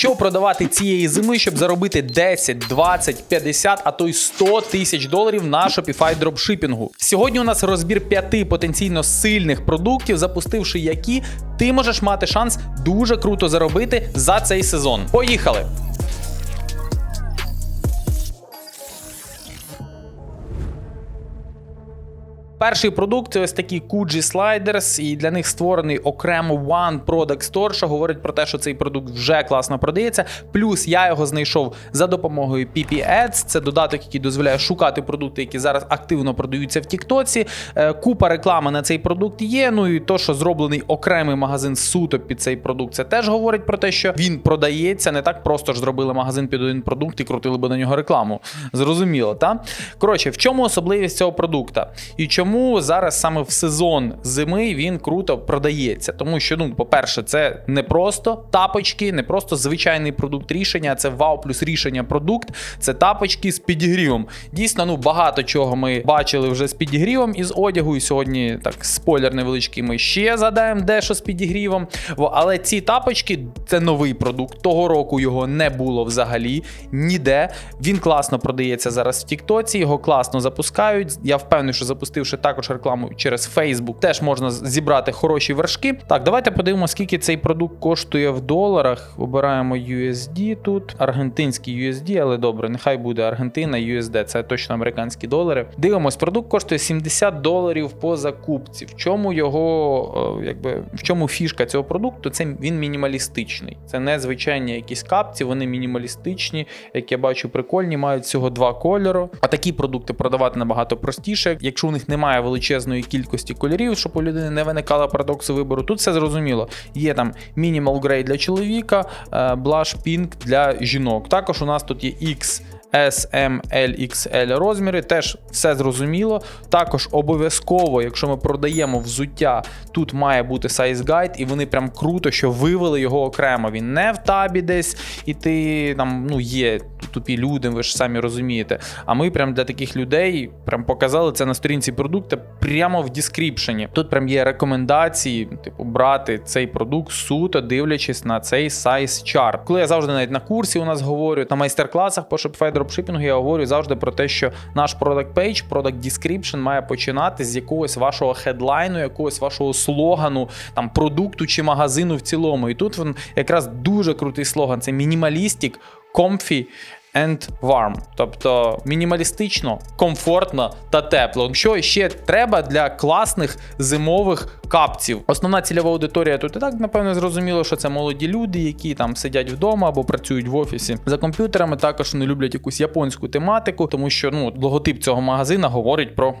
Що продавати цієї зими, щоб заробити 10, 20, 50, а то й 100 тисяч доларів на Shopify дропшипінгу? Сьогодні у нас розбір п'яти потенційно сильних продуктів, запустивши які ти можеш мати шанс дуже круто заробити за цей сезон. Поїхали! Перший продукт це ось такі Kuji Sliders, і для них створений окремо One Product Store, що говорить про те, що цей продукт вже класно продається. Плюс я його знайшов за допомогою PP Ads. Це додаток, який дозволяє шукати продукти, які зараз активно продаються в Тіктоці. Е, Купа реклами на цей продукт є. Ну і то, що зроблений окремий магазин суто під цей продукт, це теж говорить про те, що він продається. Не так просто ж зробили магазин під один продукт і крутили би на нього рекламу. Зрозуміло, так? Коротше, в чому особливість цього продукта? І чому зараз саме в сезон зими він круто продається? Тому що, ну, по-перше, це не просто тапочки, не просто звичайний продукт рішення, це вау плюс рішення продукт. Це тапочки з підігрівом. Дійсно, ну багато чого ми бачили вже з підігрівом із одягу. І сьогодні так спойлер невеличкий. Ми ще задаємо дещо з підігрівом. Але ці тапочки це новий продукт. Того року його не було взагалі ніде. Він класно продається зараз в Тіктоці, його класно запускають. Я впевнений, що запустивши також рекламу через Facebook, теж можна зібрати хороші вершки. Так, давайте подивимося, скільки цей продукт коштує в доларах. Обираємо USD тут, аргентинський USD, але добре, нехай буде Аргентина, USD, це точно американські долари. Дивимось, продукт коштує 70 доларів по закупці. В чому його, е, якби в чому фішка цього продукту? Це він мінімалістичний. Це не звичайні якісь капці, вони мінімалістичні, як я бачу, прикольні, мають всього два кольори. А такі продукти продавати набагато простіше. Якщо у них немає величезної кількості кольорів, щоб у людини не виникало парадоксу вибору, тут все зрозуміло. Є там Grey для чоловіка, е, Blush Pink для жінок. Також у нас тут є X. S, M, L, XL розміри, теж все зрозуміло. Також обов'язково, якщо ми продаємо взуття, тут має бути size guide, і вони прям круто, що вивели його окремо. Він не в табі десь, і ти там ну є тупі люди, ви ж самі розумієте. А ми прям для таких людей прям показали це на сторінці продукту прямо в дескріпшені. Тут прям є рекомендації, типу, брати цей продукт суто, дивлячись на цей size chart. Коли я завжди навіть на курсі у нас говорю, на майстер-класах по Shopify дропшипінгу, я говорю завжди про те, що наш product page, product description має починати з якогось вашого хедлайну, якогось вашого слогану, там продукту чи магазину в цілому. І тут він якраз дуже крутий слоган: це мінімалістик, comfy and warm. Тобто мінімалістично, комфортно та тепло. Що ще треба для класних зимових капців? Основна цільова аудиторія тут і так, напевно, зрозуміло, що це молоді люди, які там сидять вдома або працюють в офісі за комп'ютерами. Також вони люблять якусь японську тематику, тому що ну, логотип цього магазина говорить про.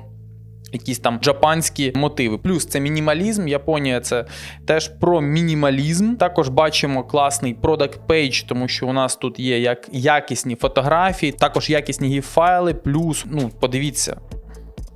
Якісь там джапанські мотиви. Плюс це мінімалізм. Японія це теж про мінімалізм. Також бачимо класний product page, тому що у нас тут є як якісні фотографії, також якісні гіф-файли. Плюс, ну, подивіться.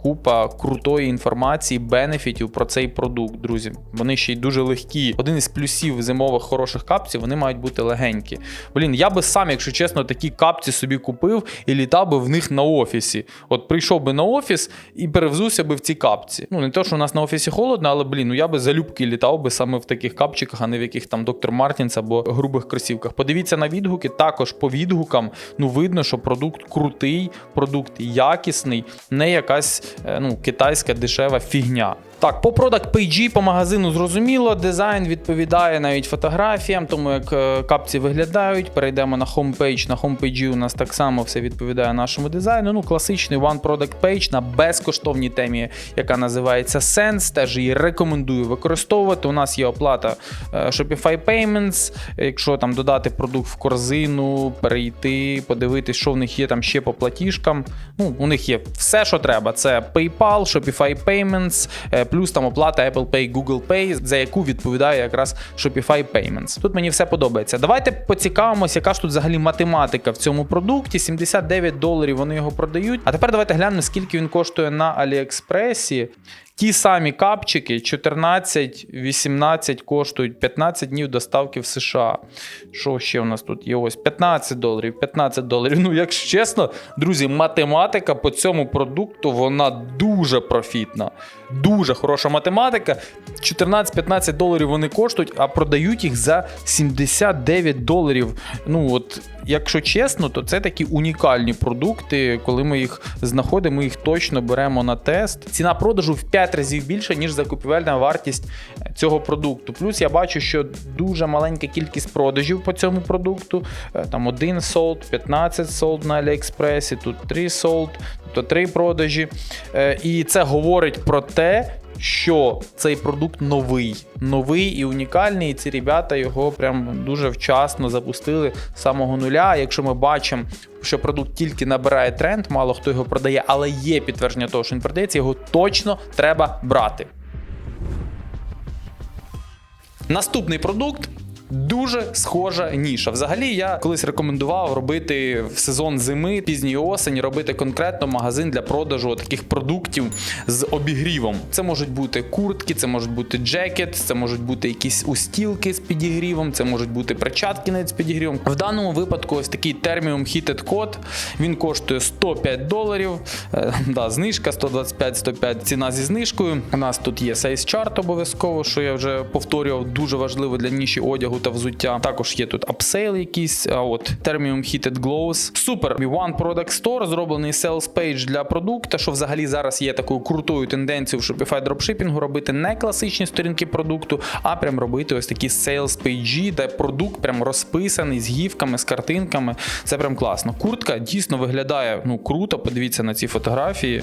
Купа крутої інформації, бенефітів про цей продукт, друзі. Вони ще й дуже легкі. Один із плюсів зимових хороших капців, вони мають бути легенькі. Блін, я би сам, якщо чесно, такі капці собі купив і літав би в них на офісі. От прийшов би на офіс і перевзувся би в ці капці. Ну, не то, що у нас на офісі холодно, але блін, ну я би залюбки літав би саме в таких капчиках, а не в яких там доктор Мартінс або грубих кросівках. Подивіться на відгуки. Також по відгукам ну видно, що продукт крутий, продукт якісний, не якась. Е, ну, китайська дешева фігня. Так, по Product PG, по магазину зрозуміло, дизайн відповідає навіть фотографіям, тому як е, капці виглядають. Перейдемо на homepage. На homepage у нас так само все відповідає нашому дизайну. Ну, класичний One Product Page на безкоштовній темі, яка називається Sense. Теж її рекомендую використовувати. У нас є оплата е, Shopify Payments. Якщо там додати продукт в корзину, перейти, подивитись, що в них є там ще по платіжкам. Ну, У них є все, що треба. Це PayPal, Shopify Payments, е, плюс там оплата Apple Pay, Google Pay, за яку відповідає якраз Shopify Payments. Тут мені все подобається. Давайте поцікавимося, яка ж тут взагалі математика в цьому продукті. 79 доларів вони його продають. А тепер давайте глянемо, скільки він коштує на Аліекспресі. Ті самі капчики 14, 18 коштують 15 днів доставки в США. Що ще у нас тут є? Ось 15 доларів, 15 доларів. Ну, якщо чесно, друзі, математика по цьому продукту вона дуже профітна. Дуже хороша математика. 14-15 доларів вони коштують, а продають їх за 79 доларів. Ну от, якщо чесно, то це такі унікальні продукти. Коли ми їх знаходимо, ми їх точно беремо на тест. Ціна продажу в 5 разів більше, ніж закупівельна вартість цього продукту. Плюс я бачу, що дуже маленька кількість продажів по цьому продукту. Е, Там один солд, 15 солд на Аліекспресі, тут 3 солд, тобто 3 продажі. Е, І це говорить про те, що цей продукт новий, новий і унікальний. І ці ребята його прям дуже вчасно запустили з самого нуля. Якщо ми бачимо, що продукт тільки набирає тренд, мало хто його продає, але є підтвердження того, що він продається, його точно треба брати. Наступний продукт. Дуже схожа ніша. Взагалі, я колись рекомендував робити в сезон зими, пізньої осені, робити конкретно магазин для продажу таких продуктів з обігрівом. Це можуть бути куртки, це можуть бути джекет, це можуть бути якісь устілки з підігрівом, це можуть бути перчатки навіть з підігрівом. В даному випадку ось такий Termium Heated Code, Він коштує 105 доларів. Е, да, знижка 125-105 ціна зі знижкою. У нас тут є Size Chart обов'язково, що я вже повторював, дуже важливо для ніші одягу та взуття. Також є тут апсейл якийсь, а от Termium Heated Glows. Супер. One Product Store, зроблений sales page для продукта, що взагалі зараз є такою крутою тенденцією в Shopify дропшипінгу робити не класичні сторінки продукту, а прям робити ось такі sales пейджі, де продукт прям розписаний з гівками, з картинками. Це прям класно. Куртка дійсно виглядає ну круто. Подивіться на ці фотографії.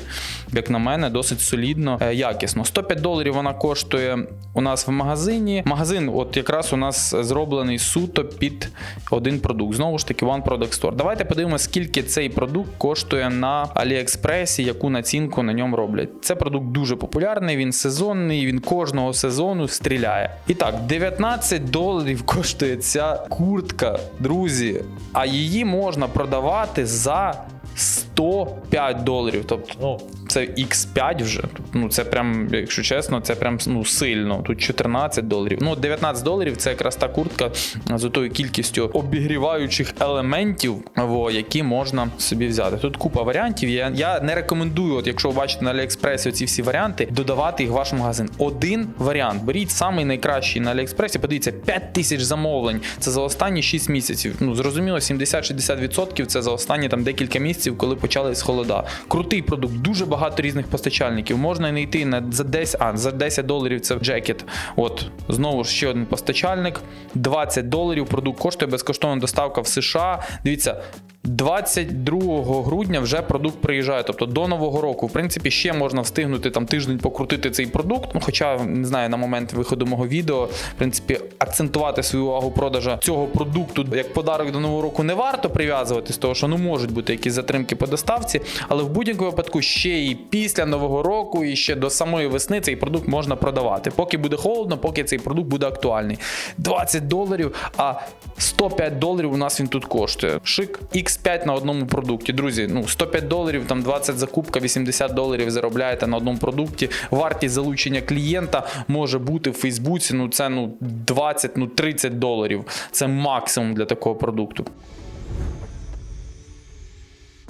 Як на мене, досить солідно, е, якісно. 105 доларів вона коштує у нас в магазині. Магазин, от якраз у нас зроблений суто під один продукт. Знову ж таки, One Product Store. Давайте подивимося, скільки цей продукт коштує на AliExpress, яку націнку на ньому роблять. Це продукт дуже популярний, він сезонний, він кожного сезону стріляє. І так, 19 доларів коштує ця куртка, друзі. А її можна продавати за 105 доларів. Тобто, ну, це X5 вже. Ну, це прям, якщо чесно, це прям ну, сильно. Тут 14 доларів. Ну, 19 доларів це якраз та куртка з тою кількістю обігріваючих елементів, во, які можна собі взяти. Тут купа варіантів. Я, я не рекомендую, от якщо ви бачите на Аліекспресі ці всі варіанти, додавати їх в ваш магазин. Один варіант. Беріть самий найкращий на Аліекспресі, подивіться, 5 тисяч замовлень. Це за останні 6 місяців. Ну, зрозуміло, 70-60% це за останні там декілька місяців, коли почались холода. Крутий продукт, дуже багато різних постачальників. Можна знайти на за 10, а за 10 доларів це джекет. От знову ж ще один постачальник. 20 доларів. Продукт коштує безкоштовна доставка в США. Дивіться. 22 грудня вже продукт приїжджає, тобто до нового року. В принципі, ще можна встигнути там тиждень покрутити цей продукт. Ну, хоча не знаю, на момент виходу мого відео, в принципі, акцентувати свою увагу продажа цього продукту як подарок до нового року не варто прив'язувати з того, що ну можуть бути якісь затримки по доставці, але в будь-якому випадку ще і після нового року, і ще до самої весни цей продукт можна продавати. Поки буде холодно, поки цей продукт буде актуальний. 20 доларів, а 105 доларів у нас він тут коштує. Шик X5 на одному продукті. Друзі, ну 105 доларів, там 20 закупка, 80 доларів заробляєте на одному продукті. Вартість залучення клієнта може бути в Фейсбуці. Ну це ну 20, ну 30 доларів. Це максимум для такого продукту.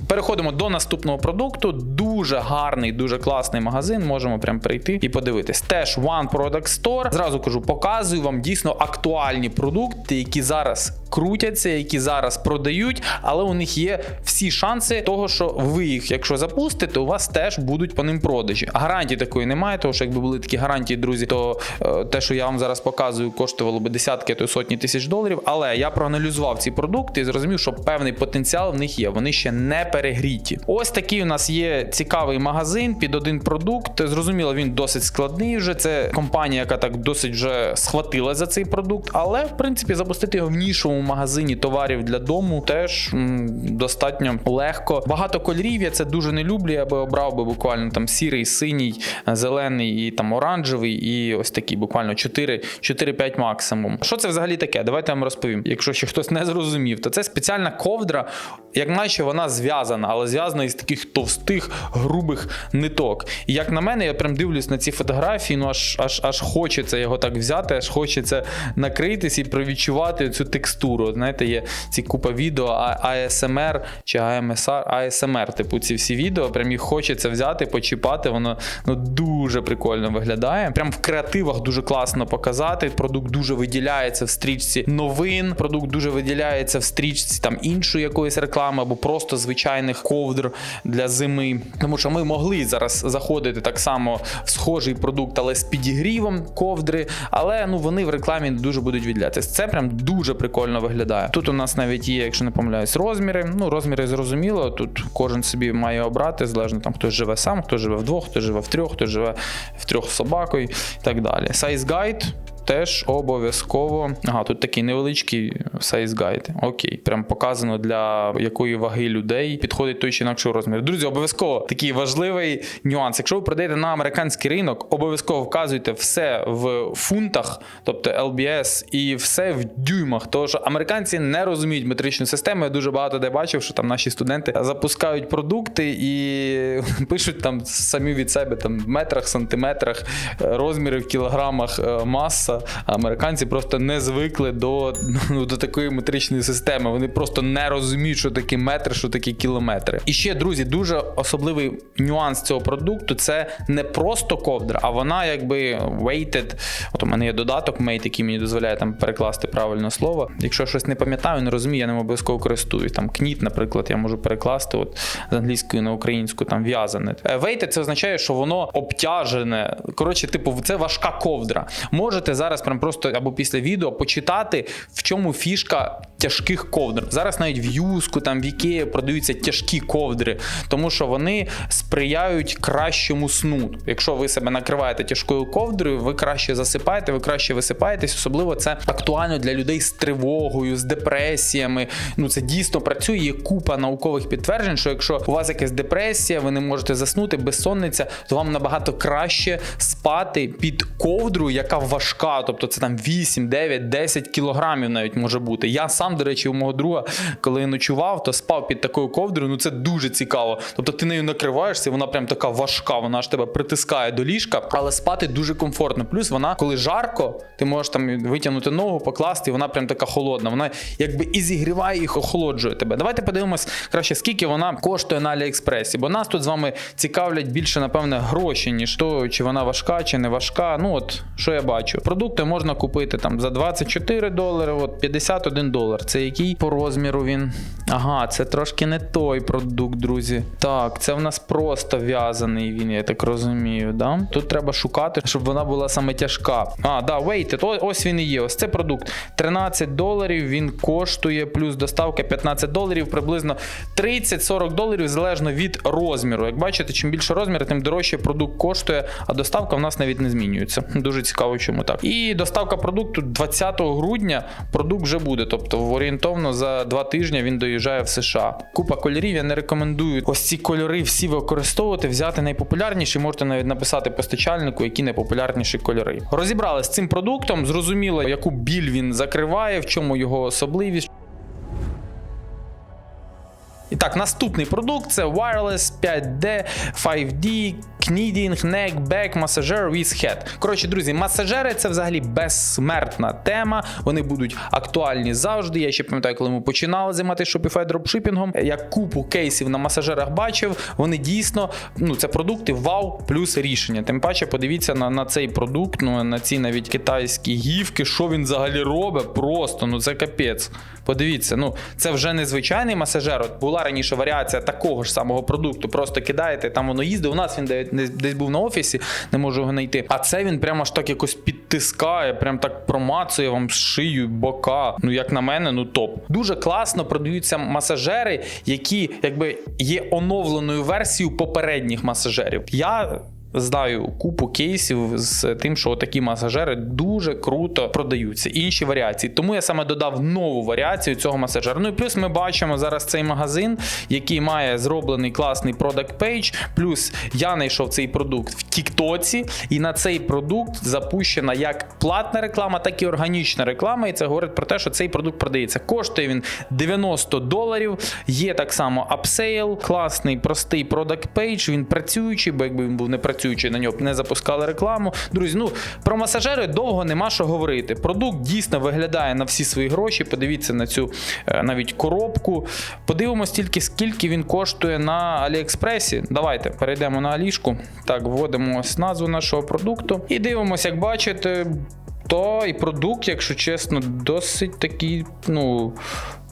Переходимо до наступного продукту. Дуже гарний, дуже класний магазин. Можемо прям прийти і подивитись. Теж One Product Store. Зразу кажу, показую вам дійсно актуальні продукти, які зараз крутяться, які зараз продають, але у них є всі шанси того, що ви їх, якщо запустите, у вас теж будуть по ним продажі. Гарантії такої немає, тому що якби були такі гарантії, друзі, то е, те, що я вам зараз показую, коштувало би десятки, а то сотні тисяч доларів. Але я проаналізував ці продукти і зрозумів, що певний потенціал в них є. Вони ще не перегріті. Ось такий у нас є цікавий магазин під один продукт. Зрозуміло, він досить складний. Вже це компанія, яка так досить вже схватила за цей продукт, але в принципі запустити його в нішовому магазині товарів для дому теж м, достатньо легко. Багато кольорів я це дуже не люблю. Я би обрав би буквально там сірий, синій, зелений і там оранжевий, і ось такий, буквально 4 4-5 максимум. Що це взагалі таке? Давайте я вам розповім. Якщо ще хтось не зрозумів, то це спеціальна ковдра, як наче вона зв'язана зв'язана, але зв'язана із таких товстих, грубих ниток. І як на мене, я прям дивлюсь на ці фотографії, ну аж аж аж хочеться його так взяти, аж хочеться накритись і провідчувати цю текстуру. Знаєте, є ці купа відео А- ASMR чи AMSR, ASMR, типу ці всі відео. Прям їх хочеться взяти, почіпати. Воно ну дуже прикольно виглядає. Прям в креативах дуже класно показати. Продукт дуже виділяється в стрічці новин. Продукт дуже виділяється в стрічці там іншої якоїсь реклами або просто звичайних ковдр для зими. Тому що ми могли зараз заходити так само в схожий продукт, але з підігрівом ковдри. Але ну вони в рекламі дуже будуть відділятися. Це прям дуже прикольно виглядає. Тут у нас навіть є, якщо не помиляюсь, розміри. Ну розміри зрозуміло. Тут кожен собі має обрати, залежно там хтось живе сам, хто живе вдвох, хто живе в трьох, хто живе в трьох з собакою і так далі. Size Guide Теж обов'язково. Ага, тут такий невеличкий сайз гайд. Окей, прям показано для якої ваги людей підходить той чи інакший розмір. Друзі, обов'язково такий важливий нюанс. Якщо ви продаєте на американський ринок, обов'язково вказуйте все в фунтах, тобто LBS, і все в дюймах. Тому що американці не розуміють метричну систему. Я дуже багато де бачив, що там наші студенти запускають продукти і пишуть там самі від себе там в метрах, сантиметрах, е, розміри в кілограмах, е, маса. А Американці просто не звикли до, ну, до такої метричної системи. Вони просто не розуміють, що таке метр, що таке кілометри. І ще, друзі, дуже особливий нюанс цього продукту це не просто ковдра, а вона якби weighted. От у мене є додаток Mate, який мені дозволяє там перекласти правильне слово. Якщо щось не пам'ятаю, не розумію, я ним обов'язково користуюсь. Там кніт, наприклад, я можу перекласти от з англійської на українську, там в'язане. Е, Weighted це означає, що воно обтяжене. Коротше, типу, це важка ковдра. Можете зараз прям просто або після відео почитати, в чому фішка тяжких ковдр. Зараз навіть в юску, там в Ікеї продаються тяжкі ковдри, тому що вони сприяють кращому сну. Якщо ви себе накриваєте тяжкою ковдрою, ви краще засипаєте, ви краще висипаєтесь. Особливо це актуально для людей з тривогою, з депресіями. Ну це дійсно працює. Є купа наукових підтверджень, що якщо у вас якась депресія, ви не можете заснути, безсонниця, то вам набагато краще спати під ковдрою, яка важка. Тобто це там 8, 9, 10 кілограмів навіть може бути. Я сам, до речі, у мого друга, коли я ночував, то спав під такою ковдрою. Ну це дуже цікаво. Тобто ти нею накриваєшся, вона прям така важка, вона ж тебе притискає до ліжка, але спати дуже комфортно. Плюс вона, коли жарко, ти можеш там витягнути ногу, покласти, і вона прям така холодна. Вона якби і зігріває, і охолоджує тебе. Давайте подивимось краще, скільки вона коштує на Аліекспресі. Бо нас тут з вами цікавлять більше, напевне, гроші, ніж то, чи вона важка, чи не важка. Ну от що я бачу. Продукти можна купити там за 24 долари, от 51 долар. Це який по розміру він? Ага, це трошки не той продукт, друзі. Так, це в нас просто в'язаний він, я так розумію. Да? Тут треба шукати, щоб вона була саме тяжка. А, да, weighted, ось він і є. Ось це продукт. 13 доларів він коштує, плюс доставка 15 доларів, приблизно 30-40 доларів залежно від розміру. Як бачите, чим більше розмір, тим дорожче продукт коштує, а доставка в нас навіть не змінюється. Дуже цікаво, чому так. І доставка продукту 20 грудня продукт вже буде. Тобто орієнтовно за два тижні він доїжджає в США. Купа кольорів. Я не рекомендую ось ці кольори всі використовувати, взяти найпопулярніші. Можете навіть написати постачальнику, які найпопулярніші кольори. Розібрали з цим продуктом, зрозуміло, яку біль він закриває, в чому його особливість. І так, наступний продукт це Wireless 5D 5D Kneading Neck Back Massager with Head. Коротше, друзі, масажери це взагалі безсмертна тема. Вони будуть актуальні завжди. Я ще пам'ятаю, коли ми починали займатися Shopify дропшипінгом. Я купу кейсів на масажерах бачив. Вони дійсно, ну це продукти вау плюс рішення. Тим паче, подивіться на, на цей продукт, ну на ці навіть китайські гівки, що він взагалі робить. Просто ну це капець. Подивіться, ну це вже не звичайний масажер. От була раніше варіація такого ж самого продукту. Просто кидаєте, там воно їздить. У нас він десь був на офісі, не можу його знайти. А це він прямо аж так якось підтискає, прям так промацує вам шию, бока. Ну, як на мене, ну топ. Дуже класно продаються масажери, які якби є оновленою версією попередніх масажерів. Я знаю купу кейсів з тим, що такі масажери дуже круто продаються. Інші варіації. Тому я саме додав нову варіацію цього масажера. Ну і плюс ми бачимо зараз цей магазин, який має зроблений класний page. Плюс я знайшов цей продукт в Тіктоці, і на цей продукт запущена як платна реклама, так і органічна реклама. І це говорить про те, що цей продукт продається. Коштує він 90 доларів. Є так само апсейл, класний, простий page. Він працюючий, бо якби він був не працюючий, на нього не запускали рекламу. Друзі, ну про масажери довго нема що говорити. Продукт дійсно виглядає на всі свої гроші. Подивіться на цю е, навіть коробку. Подивимось тільки скільки він коштує на Аліекспресі. Давайте перейдемо на Алішку. Так, вводимо ось назву нашого продукту і дивимося, як бачите. То і продукт, якщо чесно, досить такий, ну.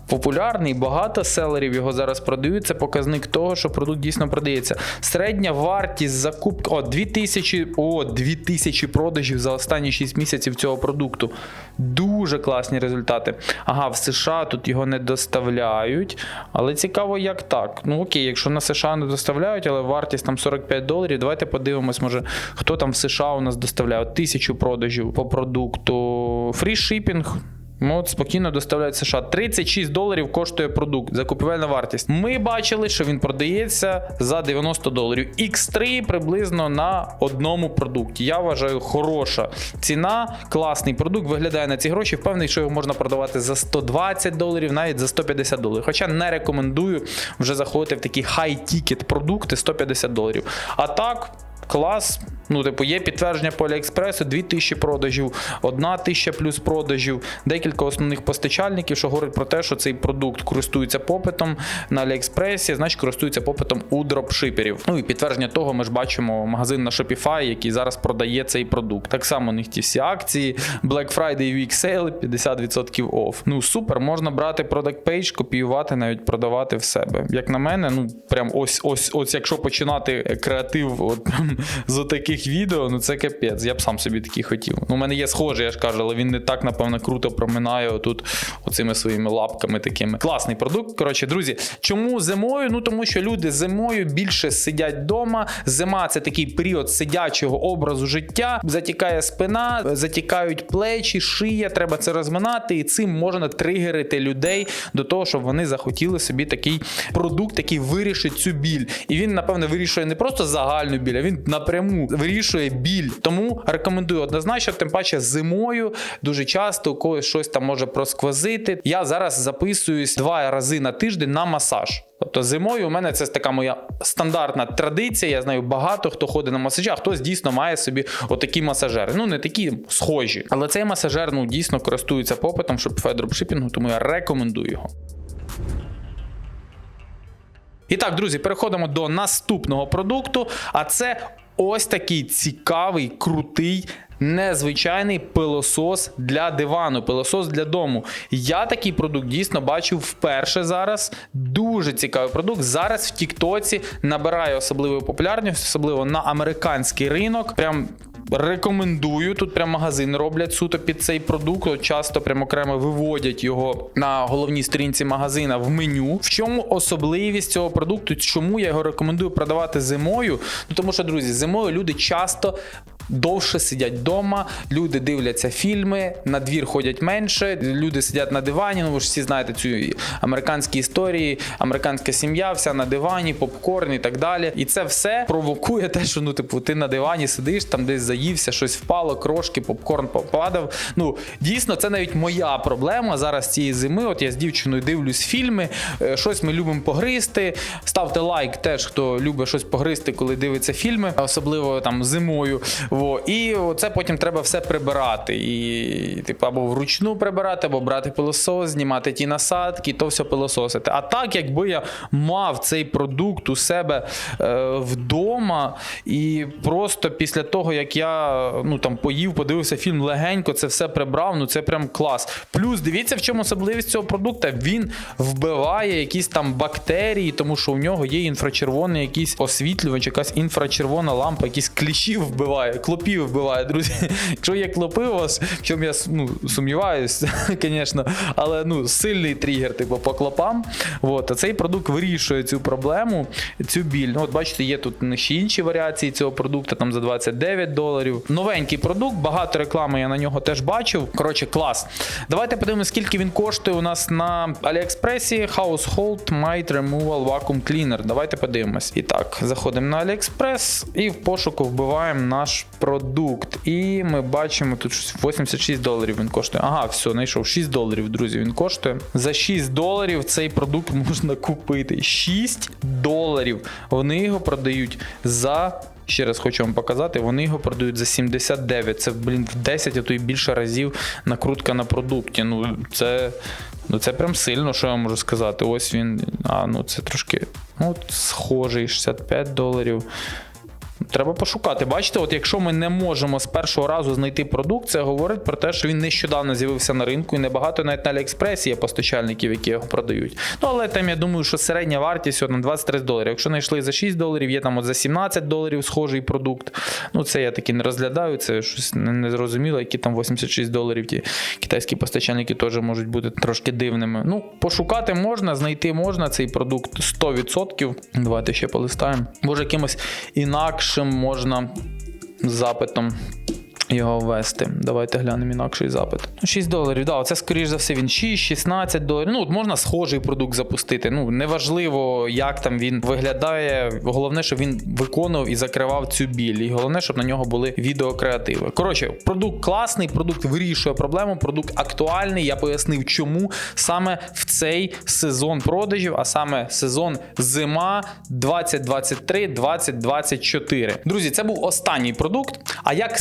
Популярний, багато селерів його зараз продають. Це показник того, що продукт дійсно продається. Середня вартість закупки о 2000, о, 2000 продажів за останні 6 місяців цього продукту. Дуже класні результати. Ага, в США тут його не доставляють. Але цікаво, як так. Ну окей, якщо на США не доставляють, але вартість там 45 доларів. Давайте подивимось, може, хто там в США у нас доставляє. Тисячу продажів по продукту. Фрі шипінг. Ну, от спокійно доставляють США. 36 доларів коштує продукт, закупівельна вартість. Ми бачили, що він продається за 90 доларів. X3 приблизно на одному продукті. Я вважаю, хороша ціна, класний продукт. Виглядає на ці гроші. Впевнений, що його можна продавати за 120 доларів, навіть за 150 доларів. Хоча не рекомендую вже заходити в такі хай-тікет продукти 150 доларів. А так. Клас, ну типу, є підтвердження по Аліекспресу, 2000 продажів, 1000 плюс продажів, декілька основних постачальників, що говорить про те, що цей продукт користується попитом на Аліекспресі, значить користується попитом у дропшиперів. Ну і підтвердження того, ми ж бачимо магазин на Shopify, який зараз продає цей продукт. Так само у них ті всі акції, Black Friday Week Sale 50% off. Ну супер, можна брати product page, копіювати, навіть продавати в себе. Як на мене, ну прям ось ось, ось якщо починати креатив, от з таких відео, ну це капець. Я б сам собі такий хотів. Ну, у мене є схожий, я ж кажу, але він не так, напевно, круто проминає отут оцими своїми лапками такими. Класний продукт. Коротше, друзі, чому зимою? Ну тому що люди зимою більше сидять вдома. Зима це такий період сидячого образу життя. Затікає спина, затікають плечі, шия. Треба це розминати, і цим можна тригерити людей до того, щоб вони захотіли собі такий продукт, який вирішить цю біль. І він, напевно, вирішує не просто загальну біль, а він напряму вирішує біль. Тому рекомендую однозначно, тим паче зимою дуже часто когось щось там може просквозити. Я зараз записуюсь два рази на тиждень на масаж. Тобто зимою у мене це така моя стандартна традиція. Я знаю багато хто ходить на масажі, а хтось дійсно має собі отакі масажери. Ну не такі схожі, але цей масажер ну дійсно користується попитом, щоб федропшипінгу, тому я рекомендую його. І так, друзі, переходимо до наступного продукту. А це ось такий цікавий, крутий. Незвичайний пилосос для дивану, пилосос для дому. Я такий продукт дійсно бачив вперше зараз. Дуже цікавий продукт. Зараз в Тіктоці набирає особливу популярність, особливо на американський ринок. Прям Рекомендую. Тут прям магазин роблять суто під цей продукт. Часто прям окремо виводять його на головній сторінці магазина в меню. В чому особливість цього продукту? Чому я його рекомендую продавати зимою? Ну тому що, друзі, зимою люди часто. Довше сидять вдома, люди дивляться фільми, на двір ходять менше, люди сидять на дивані. Ну ви ж всі знаєте цю американські історії, американська сім'я, вся на дивані, попкорн і так далі. І це все провокує те, що ну, типу, ти на дивані сидиш, там десь заївся, щось впало, крошки, попкорн попадав. Ну дійсно, це навіть моя проблема зараз цієї зими. От я з дівчиною дивлюсь фільми, е, щось ми любимо погризти. Ставте лайк, теж хто любить щось погризти, коли дивиться фільми, особливо там зимою. Во. І це потім треба все прибирати. І, типу, або вручну прибирати, або брати пилосос, знімати ті насадки, то все пилососити. А так, якби я мав цей продукт у себе е, вдома, і просто після того, як я ну, там, поїв, подивився фільм легенько, це все прибрав, ну це прям клас. Плюс дивіться, в чому особливість цього продукту. Він вбиває якісь там бактерії, тому що у нього є інфрачервоний якийсь освітлювач, якась інфрачервона лампа, якісь кліщів вбиває клопів вбиває, друзі. Якщо є клопи у вас, в чому я ну, сумніваюсь, звісно, але ну, сильний тригер, типу, по клопам. От, а цей продукт вирішує цю проблему, цю біль. Ну, от бачите, є тут ще інші варіації цього продукту, там за 29 доларів. Новенький продукт, багато реклами я на нього теж бачив. Коротше, клас. Давайте подивимося, скільки він коштує у нас на Аліекспресі. Household Might Removal Vacuum Cleaner. Давайте подивимось. І так, заходимо на AliExpress і в пошуку вбиваємо наш продукт. І ми бачимо тут щось 86 доларів він коштує. Ага, все, знайшов 6 доларів, друзі. Він коштує. За 6 доларів цей продукт можна купити. 6 доларів. Вони його продають за. Ще раз хочу вам показати, вони його продають за 79. Це, блін, в 10, а то й більше разів накрутка на продукті. Ну, це, ну, це прям сильно, що я можу сказати. Ось він. А, ну це трошки. Ну, схожий, 65 доларів. Треба пошукати. Бачите, от якщо ми не можемо з першого разу знайти продукт, це говорить про те, що він нещодавно з'явився на ринку, і небагато навіть на Аліекспресі є постачальників, які його продають. Ну але там я думаю, що середня вартість от на 23 доларів. Якщо знайшли за 6 доларів, є там от за 17 доларів схожий продукт. Ну це я таки не розглядаю. Це щось не- незрозуміло, які там 86 доларів. Ті китайські постачальники теж можуть бути трошки дивними. Ну, пошукати можна, знайти можна цей продукт 100%. Давайте ще полистаємо. Може, якимось інакшим можна запитом. Його ввести. Давайте глянемо інакший запит. Ну, 6 доларів. Да, це, скоріш за все, він 6, 16 доларів. Ну, от можна схожий продукт запустити. Ну, неважливо, як там він виглядає. Головне, щоб він виконував і закривав цю біль. І головне, щоб на нього були відеокреативи. Коротше, продукт класний, продукт вирішує проблему, продукт актуальний. Я пояснив, чому саме в цей сезон продажів, а саме сезон зима 2023-2024. Друзі, це був останній продукт. А як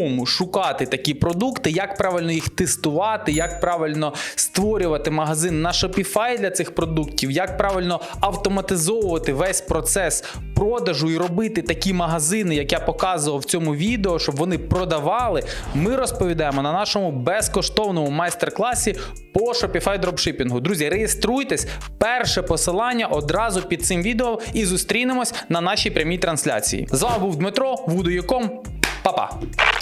самому шукати такі продукти, як правильно їх тестувати, як правильно створювати магазин на Shopify для цих продуктів, як правильно автоматизовувати весь процес продажу і робити такі магазини, як я показував в цьому відео, щоб вони продавали. Ми розповідаємо на нашому безкоштовному майстер-класі по Shopify дропшипінгу. Друзі, реєструйтесь. Перше посилання одразу під цим відео і зустрінемось на нашій прямій трансляції. З вами був Дмитро, Вудоюком. Па-па!